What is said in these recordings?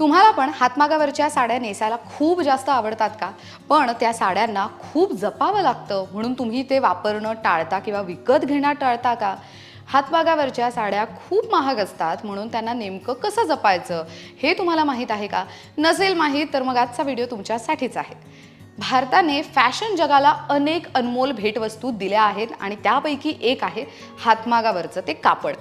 तुम्हाला पण हातमागावरच्या साड्या नेसायला खूप जास्त आवडतात का? पण त्या साड्यांना खूप जपावं लागतं म्हणून तुम्ही ते वापरणं टाळता किंवा विकत घेणं टाळता का? हातमागावरच्या साड्या खूप महाग असतात म्हणून त्यांना नेमकं कसं जपायचं हे तुम्हाला माहीत आहे का? नसेल माहीत तर मग आजचा व्हिडिओ तुमच्यासाठीच आहे. भारताने फॅशन जगाला अनेक अनमोल भेटवस्तू दिल्या आहेत आणि त्यापैकी एक आहे हातमागावरचं ते कापड.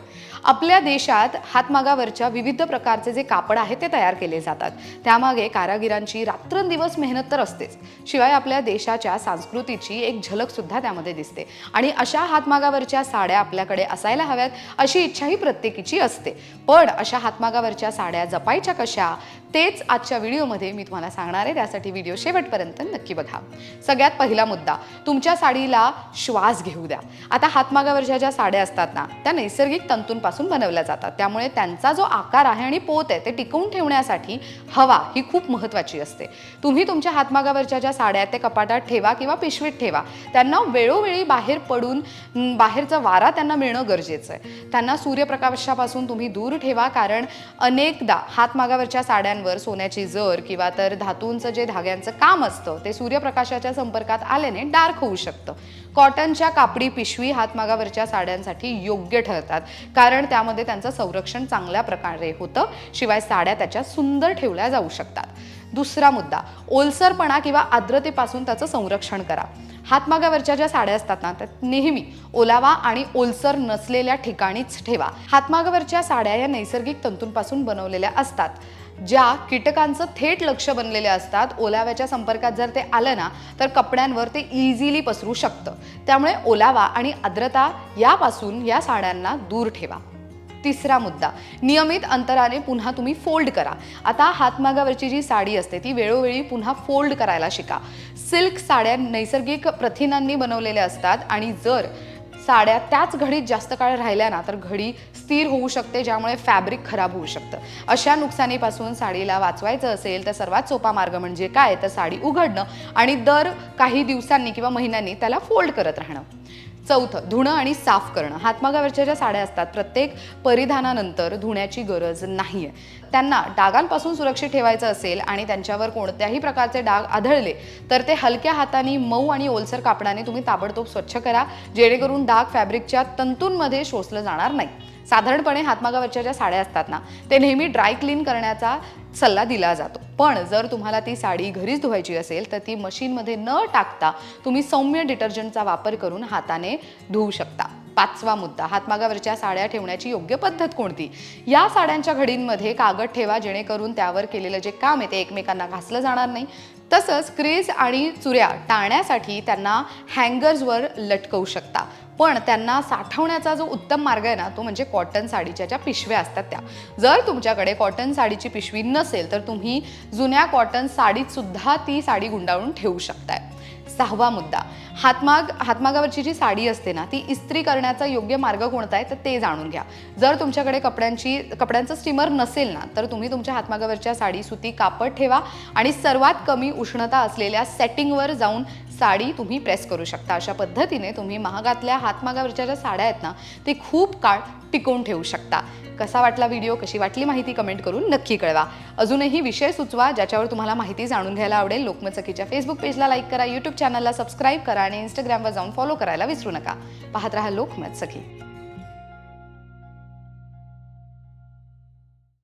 आपल्या देशात हातमागावरच्या विविध प्रकारचे जे कापड आहे ते तयार केले जातात. त्यामागे कारागिरांची रात्रंदिवस मेहनत तर असतेच. शिवाय आपल्या देशाच्या संस्कृतीची एक झलक सुद्धा त्यामध्ये दिसते. आणि अशा हातमागावरच्या साड्या आपल्याकडे असायला हव्यात अशी इच्छाही प्रत्येकीची असते. पण अशा हातमागावरच्या साड्या जपायच्या कशा तेच आजच्या व्हिडिओमध्ये मी तुम्हाला सांगणार आहे. त्यासाठी व्हिडिओ शेवटपर्यंत नक्की बघा. सगळ्यात पहिला मुद्दा तुमच्या साडीला श्वास घेऊ द्या. आता हातमागावरच्या ज्या साड्या असतात ना त्या नैसर्गिक तंतूंपासून बनवल्या जातात. त्यामुळे त्यांचा जो आकार आहे आणि पोत आहे ते टिकवून ठेवण्यासाठी हवा ही खूप महत्त्वाची असते. तुम्ही तुमच्या हातमागावरच्या ज्या साड्या आहेत ते कपाटात ठेवा किंवा पिशवीत ठेवा. त्यांना वेळोवेळी बाहेर पडून बाहेरचा वारा त्यांना मिळणं गरजेचं आहे. त्यांना सूर्यप्रकाशापासून तुम्ही दूर ठेवा कारण अनेकदा हातमागावरच्या साड्यांवर सोन्याची जर किंवा तर धातूंचं जे धाग्यांचं काम असतं ते सूर्यप्रकाशाच्या संपर्कात आल्याने डार्क होऊ शकतं. कॉटनच्या कापडी पिशवी हातमागावरच्या साड्यांसाठी योग्य ठरतात. कारण त्यामध्ये त्यांचं संरक्षण चांगल्या प्रकारे होतं. शिवाय साड्या त्याच्या सुंदर ठेवल्या जाऊ शकतात. दुसरा मुद्दा ओलसरपणा किंवा आर्द्रतेपासून त्याचं संरक्षण करा. हातमागावरच्या ज्या साड्या असतात ना त्या नेहमी ओलावा आणि ओलसर नसलेल्या ठिकाणीच ठेवा. हातमागावरच्या साड्या या नैसर्गिक तंतूंपासून बनवलेल्या असतात. ज्या कीटकांचं थेट लक्ष बनलेले असतात ओलाव्याच्या संपर्कात जर ते आलं ना तर कपड्यांवर ते इझिली पसरू शकतं. त्यामुळे ओलावा आणि आर्द्रता यापासून या साड्यांना दूर ठेवा. तिसरा मुद्दा नियमित अंतराने पुन्हा तुम्ही फोल्ड करा. आता हातमागावरची जी साडी असते ती वेळोवेळी पुन्हा फोल्ड करायला शिका. सिल्क साड्या नैसर्गिक प्रथिनांनी बनवलेल्या असतात आणि जर साड्या त्याच घडीत जास्त काळ राहिल्या ना तर घडी स्थिर होऊ शकते ज्यामुळे फॅब्रिक खराब होऊ शकतं. अशा नुकसानीपासून साडीला वाचवायचं असेल तर सर्वात सोपा मार्ग म्हणजे काय? तर साडी उघडणं आणि दर काही दिवसांनी किंवा महिन्यांनी त्याला फोल्ड करत राहणं. चौथं धुणं आणि साफ करणं. हातमागावरच्या ज्या साड्या असतात प्रत्येक परिधानानंतर धुण्याची गरज नाही आहे त्यांना डागांपासून सुरक्षित ठेवायचं असेल आणि त्यांच्यावर कोणत्याही प्रकारचे डाग आढळले तर ते हलक्या हाताने मऊ आणि ओलसर कापडाने तुम्ही ताबडतोब स्वच्छ करा जेणेकरून डाग फॅब्रिकच्या तंतूंमध्ये शोषलं जाणार नाही. साधारणपणे हातमागावरच्या ज्या साड्या असतात ना ते नेहमी ड्राय क्लीन करण्याचा सल्ला दिला जातो. पण जर तुम्हाला ती साडी घरीच धुवायची असेल तर ती मशीनमध्ये न टाकता तुम्ही सौम्य डिटर्जंटचा वापर करून हाताने धुवू शकता. पाचवा मुद्दा हातमागावरच्या साड्या ठेवण्याची योग्य पद्धत कोणती? या साड्यांच्या घडींमध्ये कागद ठेवा जेणेकरून त्यावर केलेलं जे काम आहे ते एकमेकांना घासलं जाणार नाही. तसंच क्रीज आणि चुऱ्या टाळण्यासाठी त्यांना हँगर्सवर लटकवू शकता. पण त्यांना साठवण्याचा जो उत्तम मार्ग आहे ना तो म्हणजे कॉटन साडीच्या ज्या पिशव्या असतात त्या. जर तुमच्याकडे कॉटन साडीची पिशवी नसेल तर तुम्ही जुन्या कॉटन साडीतसुद्धा ती साडी गुंडाळून ठेवू शकताय. सहावा मुद्दा. हातमाग हातमागावरची जी साडी असते ना ती इस्त्री करण्याचा योग्य मार्ग कोणता आहे तर ते जाणून घ्या. जर तुमच्याकडे कपड्यांची कपड्यांचं स्टीमर नसेल ना तर तुम्ही तुमच्या हातमागावरच्या साडी सुती कापड ठेवा आणि सर्वात कमी उष्णता असलेल्या सेटिंगवर जाऊन साडी तुम्ही प्रेस करू शकता. अशा पद्धतीने तुम्ही महागातल्या हातमागावरच्या ज्या साड्या आहेत ना ते खूप काळ टिकवून ठेवू शकता. कसा वाटला व्हिडिओ कशी वाटली माहिती कमेंट करून नक्की कळवा. अजूनही विषय सुचवा ज्याच्यावर तुम्हाला माहिती जाणून घ्यायला आवडेल लोकमतसखीच्या फेसबुक पेजला लाईक करा यूट्यूब चॅनलला सबस्क्राईब करा आणि इंस्टाग्रामवर जाऊन फॉलो करायला विसरू नका. पाहत राहा लोकमत सखी